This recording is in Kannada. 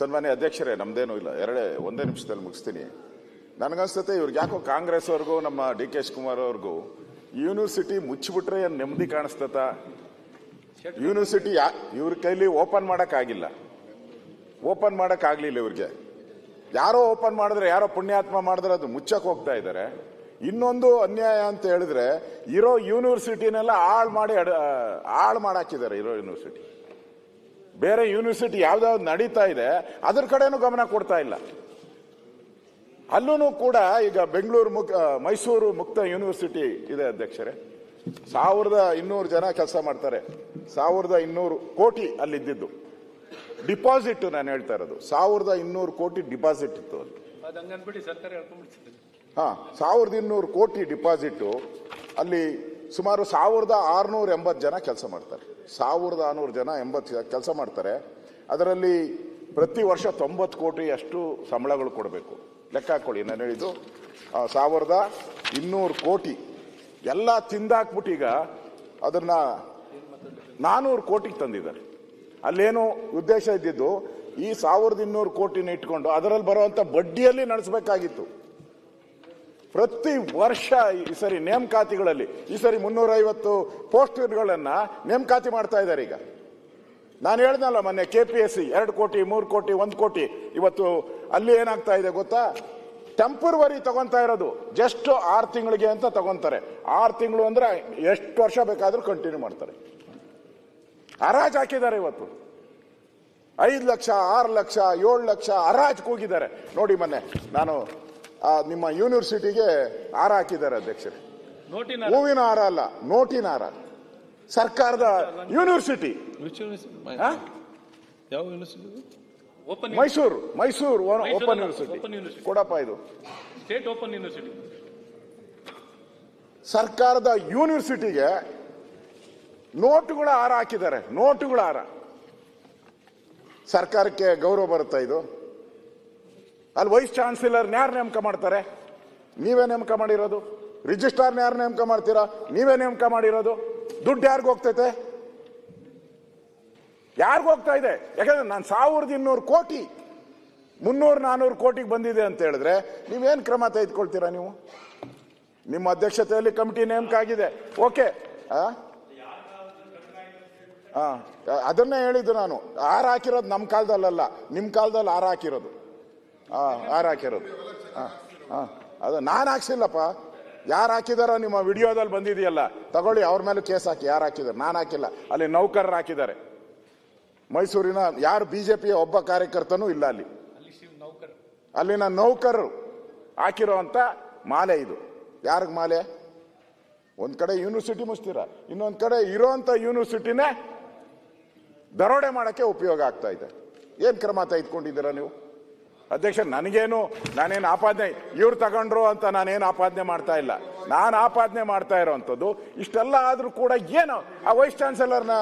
ಸನ್ಮಾನ್ಯ ಅಧ್ಯಕ್ಷರೇ, ನಮ್ದೇನೂ ಇಲ್ಲ. ಎರಡೇ, ಒಂದೇ ನಿಮಿಷದಲ್ಲಿ ಮುಗಿಸ್ತೀನಿ. ನನಗನ್ಸುತ್ತೆ ಇವ್ರಿಗೆ ಯಾಕೋ ಕಾಂಗ್ರೆಸ್ ಅವ್ರಿಗೂ, ನಮ್ಮ ಡಿ ಕೆ ಶಿವಕುಮಾರ್ ಅವ್ರಿಗೂ ಯೂನಿವರ್ಸಿಟಿ ಮುಚ್ಚಿಬಿಟ್ರೆ ಏನು ನೆಮ್ಮದಿ ಕಾಣಿಸ್ತತ ಯೂನಿವರ್ಸಿಟಿ ಯಾ, ಇವ್ರ ಕೈಲಿ ಓಪನ್ ಮಾಡೋಕ್ಕಾಗಿಲ್ಲ. ಓಪನ್ ಮಾಡೋಕ್ಕಾಗಲಿಲ್ಲ ಇವ್ರಿಗೆ. ಯಾರೋ ಓಪನ್ ಮಾಡಿದ್ರೆ, ಯಾರೋ ಪುಣ್ಯಾತ್ಮ ಮಾಡಿದ್ರೆ ಅದು ಮುಚ್ಚಕ್ಕೆ ಹೋಗ್ತಾ ಇದ್ದಾರೆ ಇನ್ನೊಂದು ಅನ್ಯಾಯ ಅಂತ ಹೇಳಿದ್ರೆ, ಇರೋ ಯೂನಿವರ್ಸಿಟಿನೆಲ್ಲ ಹಾಳು ಮಾಡಿ ಹಾಳು ಮಾಡಾಕಿದ್ದಾರೆ ಇರೋ ಯೂನಿವರ್ಸಿಟಿ. ಬೇರೆ ಯೂನಿವರ್ಸಿಟಿ ಯಾವ್ದಾವ್ದು ನಡೀತಾ ಇದೆ ಅದ್ರ ಕಡೆನೂ ಗಮನ ಕೊಡ್ತಾ ಇಲ್ಲ. ಅಲ್ಲೂ ಕೂಡ ಈಗ ಬೆಂಗಳೂರು ಮುಕ್ ಮೈಸೂರು ಮುಕ್ತ ಯೂನಿವರ್ಸಿಟಿ ಇದೆ ಅಧ್ಯಕ್ಷರೇ. ಸಾವಿರದ ಇನ್ನೂರು ಜನ ಕೆಲಸ ಮಾಡ್ತಾರೆ. ಸಾವಿರದ ಇನ್ನೂರು ಕೋಟಿ ಅಲ್ಲಿದ್ದಿದ್ದು. ಡಿಪಾಸಿಟ್ ನಾನು ಹೇಳ್ತಾ ಇರೋದು. ಸಾವಿರದ ಇನ್ನೂರು ಕೋಟಿ ಡಿಪಾಸಿಟ್ ಇತ್ತು ಅಲ್ಲಿ. ಹಾ ಸಾವಿರದ ಇನ್ನೂರು ಕೋಟಿ ಡಿಪಾಸಿಟ್ ಅಲ್ಲಿ ಸುಮಾರು ಸಾವಿರದ ಆರುನೂರ ಎಂಬತ್ತು ಜನ ಕೆಲಸ ಮಾಡ್ತಾರೆ. ಸಾವಿರದ ಆರುನೂರು ಜನ ಎಂಬತ್ತು ಕೆಲಸ ಮಾಡ್ತಾರೆ. ಅದರಲ್ಲಿ ಪ್ರತಿ ವರ್ಷ ತೊಂಬತ್ತು ಕೋಟಿ ಅಷ್ಟು ಸಂಬಳಗಳು ಕೊಡಬೇಕು. ಲೆಕ್ಕ ಹಾಕೊಳ್ಳಿ, ನಾನು ಹೇಳಿದ್ದು. ಸಾವಿರದ ಇನ್ನೂರು ಕೋಟಿ. ಎಲ್ಲ ತಿಂದಾಕ್ಬಿಟ್ಟು ಈಗ ಅದನ್ನು ನಾನ್ನೂರು ಕೋಟಿಗೆ ತಂದಿದ್ದಾರೆ. ಅಲ್ಲೇನು ಉದ್ದೇಶ ಇದ್ದಿದ್ದು, ಈ ಸಾವಿರದ ಇನ್ನೂರು ಕೋಟಿನ ಇಟ್ಕೊಂಡು ಅದರಲ್ಲಿ ಬರುವಂಥ ಬಡ್ಡಿಯಲ್ಲಿ ನಡೆಸಬೇಕಾಗಿತ್ತು. ಪ್ರತಿ ವರ್ಷ ಈ ಸರಿ ನೇಮಕಾತಿಗಳಲ್ಲಿ ಈ ಸರಿ ಮುನ್ನೂರೈವತ್ತು ಪೋಸ್ಟ್ಗಳನ್ನ ನೇಮಕಾತಿ ಮಾಡ್ತಾ ಇದ್ದಾರೆ ಈಗ. ನಾನು ಹೇಳ್ದಲ್ಲ ಮೊನ್ನೆ ಕೆ ಪಿ ಎಸ್ ಸಿ ಎರಡು ಕೋಟಿ, ಮೂರು ಕೋಟಿ, ಒಂದು ಕೋಟಿ. ಇವತ್ತು ಅಲ್ಲಿ ಏನಾಗ್ತಾ ಇದೆ ಗೊತ್ತಾ? ಟೆಂಪರ್ವರಿ ತಗೊಂತಾ ಇರೋದು. ಜಸ್ಟ್ ಆರು ತಿಂಗಳಿಗೆ ಅಂತ ತಗೊಂತಾರೆ ಆರು ತಿಂಗಳು ಅಂದ್ರೆ ಎಷ್ಟು ವರ್ಷ ಬೇಕಾದರೂ ಕಂಟಿನ್ಯೂ ಮಾಡ್ತಾರೆ. ಹರಾಜ್ ಹಾಕಿದ್ದಾರೆ ಇವತ್ತು. ಐದು ಲಕ್ಷ, ಆರು ಲಕ್ಷ, ಏಳು ಲಕ್ಷ ಹರಾಜ್ ಕೂಗಿದ್ದಾರೆ. ನೋಡಿ ಮೊನ್ನೆ, ನಾನು ನಿಮ್ಮ ಯೂನಿವರ್ಸಿಟಿಗೆ ಹಾರ ಹಾಕಿದ್ದಾರೆ ಅಧ್ಯಕ್ಷರೇ. ಹೂವಿನ ಹಾರ ಅಲ್ಲ ನೋಟಿನ ಹಾರ. ಸರ್ಕಾರದ university Mysore. Mysore open university ಕೊಡಪ್ಪ ಇದು. ಸ್ಟೇಟ್ ಓಪನ್ ಯೂನಿವರ್ಸಿಟಿ ಸರ್ಕಾರದ ಯೂನಿವರ್ಸಿಟಿಗೆ ನೋಟುಗಳ ಹಾರ ಹಾಕಿದ್ದಾರೆ ನೋಟುಗಳ ಹಾರ. ಸರ್ಕಾರಕ್ಕೆ ಗೌರವ ಬರುತ್ತಾ ಇದು? ಅಲ್ಲಿ ವೈಸ್ ಚಾನ್ಸಲರ್ ಯಾರು ನೇಮಕ ಮಾಡ್ತಾರೆ? ನೀವೇ ನೇಮಕ ಮಾಡಿರೋದು? ರಿಜಿಸ್ಟ್ರಾರ್ ಯಾರು ನೇಮಕ ಮಾಡ್ತೀರಾ? ನೀವೇ ನೇಮಕ ಮಾಡಿರೋದು? ದುಡ್ಡು ಯಾರಿಗೂ ಹೋಗ್ತೈತೆ? ಯಾರಿಗೂ ಹೋಗ್ತಾ ಇದೆ? ಯಾಕಂದ್ರೆ ನಾನು ಸಾವಿರದ ಇನ್ನೂರು ಕೋಟಿ ಮುನ್ನೂರು ನಾನೂರು ಕೋಟಿಗೆ ಬಂದಿದೆ ಅಂತ ಹೇಳಿದ್ರೆ ನೀವೇನು ಕ್ರಮ ತೆಗೆದುಕೊಳ್ತೀರಾ ನೀವು? ನಿಮ್ಮ ಅಧ್ಯಕ್ಷತೆಯಲ್ಲಿ ಕಮಿಟಿ ನೇಮಕ ಆಗಿದೆ. ಓಕೆ? ಆ, ಅದನ್ನೇ ಹೇಳಿದ್ದು ನಾನು. ಆರ್ ಹಾಕಿರೋದು ನಮ್ಮ ಕಾಲದಲ್ಲ ನಿಮ್ಮ ಕಾಲದಲ್ಲಿ ಆರ್ ಹಾಕಿರೋದು. ಆ, ಯಾರು ಹಾಕಿರೋದು. ಅದು ನಾನು ಹಾಕ್ಸಿಲ್ಲಪ್ಪ. ಯಾರು ಹಾಕಿದಾರೋ ನಿಮ್ಮ ವಿಡಿಯೋದಲ್ಲಿ ಬಂದಿದೆಯಲ್ಲ ತಗೊಳ್ಳಿ ಅವ್ರ ಮೇಲೆ ಕೇಸ್ ಹಾಕಿ ಯಾರು ಹಾಕಿದ್ದಾರೆ ನಾನು ಹಾಕಿಲ್ಲ. ಅಲ್ಲಿ ನೌಕರರು ಹಾಕಿದ್ದಾರೆ. ಮೈಸೂರಿನ ಯಾರು ಬಿ ಜೆ ಪಿಯ ಒಬ್ಬ ಕಾರ್ಯಕರ್ತನೂ ಇಲ್ಲ ಅಲ್ಲಿ. ಅಲ್ಲಿನ ನೌಕರರು ಹಾಕಿರೋಂಥ ಮಾಲೆ ಇದು. ಯಾರಿಗೆ ಮಾಲೆ? ಒಂದು ಕಡೆ ಯೂನಿವರ್ಸಿಟಿ ಮುಚ್ತೀರ ಇನ್ನೊಂದು ಕಡೆ ಇರೋಂಥ ಯೂನಿವರ್ಸಿಟಿನೇ ದರೋಡೆ ಮಾಡಕ್ಕೆ ಉಪಯೋಗ ಆಗ್ತಾ ಇದೆ. ಏನು ಕ್ರಮ ತೆಗೆದುಕೊಂಡಿದ್ದೀರಾ ನೀವು? ಅಧ್ಯಕ್ಷ, ನನಗೇನು, ನಾನೇನು ಆಪಾದನೆ, ಇವ್ರು ತಗೊಂಡ್ರು ಅಂತ ನಾನೇನು ಆಪಾದನೆ ಮಾಡ್ತಾ ಇಲ್ಲ. ನಾನು ಆಪಾದನೆ ಮಾಡ್ತಾ ಇರೋವಂಥದ್ದು ಇಷ್ಟೆಲ್ಲ ಆದರೂ ಕೂಡ ಏನು ಆ ವೈಸ್ ಚಾನ್ಸಲರ್ನ